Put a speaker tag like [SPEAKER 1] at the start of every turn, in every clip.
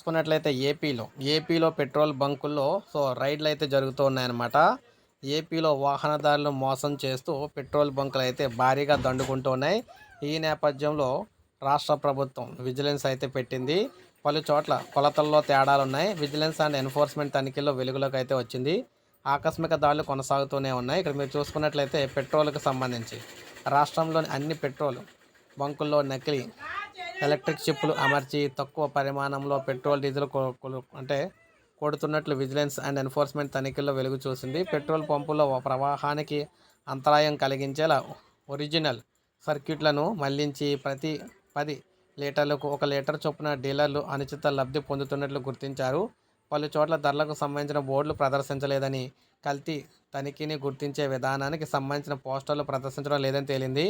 [SPEAKER 1] చూసుకున్నట్లయితే ఏపీలో ఏపీలో పెట్రోల్ బంకుల్లో సో రైడ్లు అయితే జరుగుతూ ఉన్నాయన్నమాట. ఏపీలో వాహనదారులు మోసం చేస్తూ పెట్రోల్ బంకులు అయితే భారీగా దండుకుంటూ ఉన్నాయి. ఈ నేపథ్యంలో రాష్ట్ర ప్రభుత్వం విజిలెన్స్ అయితే పెట్టింది. పలు చోట్ల కొలతల్లో తేడాలు ఉన్నాయి. విజిలెన్స్ అండ్ ఎన్ఫోర్స్మెంట్ తనిఖీల్లో వెలుగులోకి అయితే వచ్చింది. ఆకస్మిక దాడులు కొనసాగుతూనే ఉన్నాయి. ఇక్కడ మీరు చూసుకున్నట్లయితే పెట్రోల్కి సంబంధించి రాష్ట్రంలోని అన్ని పెట్రోల్ బంకుల్లో నకిలీ ఎలక్ట్రిక్ చిప్పులు అమర్చి తక్కువ పరిమాణంలో పెట్రోల్ డీజిల్ అంటే కొడుతున్నట్లు విజిలెన్స్ అండ్ ఎన్ఫోర్స్మెంట్ తనిఖీల్లో వెలుగు చూసింది. పెట్రోల్ పంపులో ప్రవాహానికి అంతరాయం కలిగించేలా ఒరిజినల్ సర్క్యూట్లను మళ్ళించి ప్రతి పది లీటర్లకు ఒక లీటర్ చొప్పున డీలర్లు అనుచిత లబ్ధి పొందుతున్నట్లు గుర్తించారు. పలు చోట్ల ధరలకు సంబంధించిన బోర్డులు ప్రదర్శించలేదని కల్తీ తనిఖీని గుర్తించే విధానానికి సంబంధించిన పోస్టర్లు ప్రదర్శించడం లేదని తేలింది.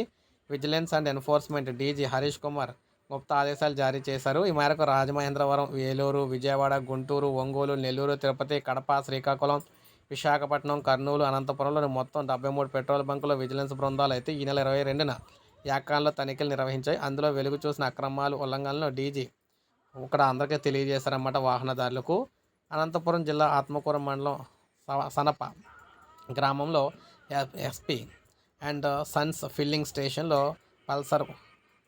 [SPEAKER 1] Vigilance and enforcement DG Harish Kumar Gupta ఆదేశాలు జారీ చేశారు. ఈ మేరకు రాజమహేంద్రవరం ఏలూరు విజయవాడ గుంటూరు ఒంగోలు నెల్లూరు తిరుపతి కడప శ్రీకాకుళం విశాఖపట్నం కర్నూలు అనంతపురంలోని మొత్తం డెబ్బై మూడు పెట్రోల్ బంకుల విజిలెన్స్ బృందాలు అయితే ఈ నెల ఇరవై రెండున ఏకాన్లో తనిఖీలు నిర్వహించాయి. అందులో వెలుగు చూసిన అక్రమాలు ఉల్లంఘనలను డీజీ ఇక్కడ అందరికీ తెలియజేశారన్నమాట వాహనదారులకు. అనంతపురం జిల్లా ఆత్మకూరం మండలం సనప గ్రామంలో ఎస్పీ అండ్ సన్స్ ఫిల్లింగ్ స్టేషన్లో పల్సర్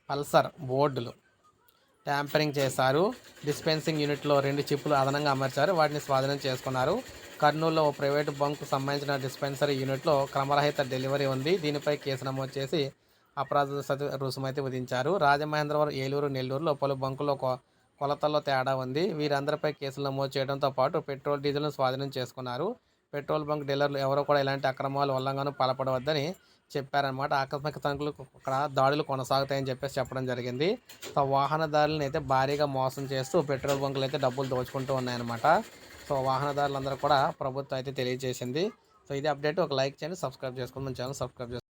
[SPEAKER 1] పల్సర్ బోర్డులు ట్యాంపరింగ్ చేశారు. డిస్పెన్సింగ్ యూనిట్లో రెండు చిప్పులు అదనంగా అమర్చారు. వాటిని స్వాధీనం చేసుకున్నారు. కర్నూలులో ఓ ప్రైవేటు బంకు సంబంధించిన డిస్పెన్సరీ యూనిట్లో క్రమరహిత డెలివరీ ఉంది. దీనిపై కేసు నమోదు చేసి అపరాధ రుసుమైతే విధించారు. రాజమహేంద్రవరం ఏలూరు నెల్లూరులో పలు బంకుల్లో కొలతల్లో తేడా ఉంది. వీరందరిపై కేసులు నమోదు చేయడంతో పాటు పెట్రోల్ డీజిల్ను స్వాధీనం చేసుకున్నారు. పెట్రోల్ బంక్ డీలర్లు ఎవరో కూడా ఇలాంటి అక్రమాలు ఉల్లంఘన పాల్పడవద్దని చెప్పారనమాట. ఆకస్మిక తనిఖీలు ఇక్కడ దాడులు కొనసాగుతాయని చెప్పేసి చెప్పడం జరిగింది. సో వాహనదారులను అయితే భారీగా మోసం చేస్తూ పెట్రోల్ బంకులు అయితే డబ్బులు దోచుకుంటూ ఉన్నాయన్నమాట. సో వాహనదారులందరూ కూడా ప్రభుత్వం అయితే తెలియజేసింది. సో ఇది అప్డేట్. ఒక లైక్ చేయండి సబ్స్క్రైబ్ చేసుకోండి. మన ఛానల్ సబ్స్క్రైబ్ చేసుకోండి.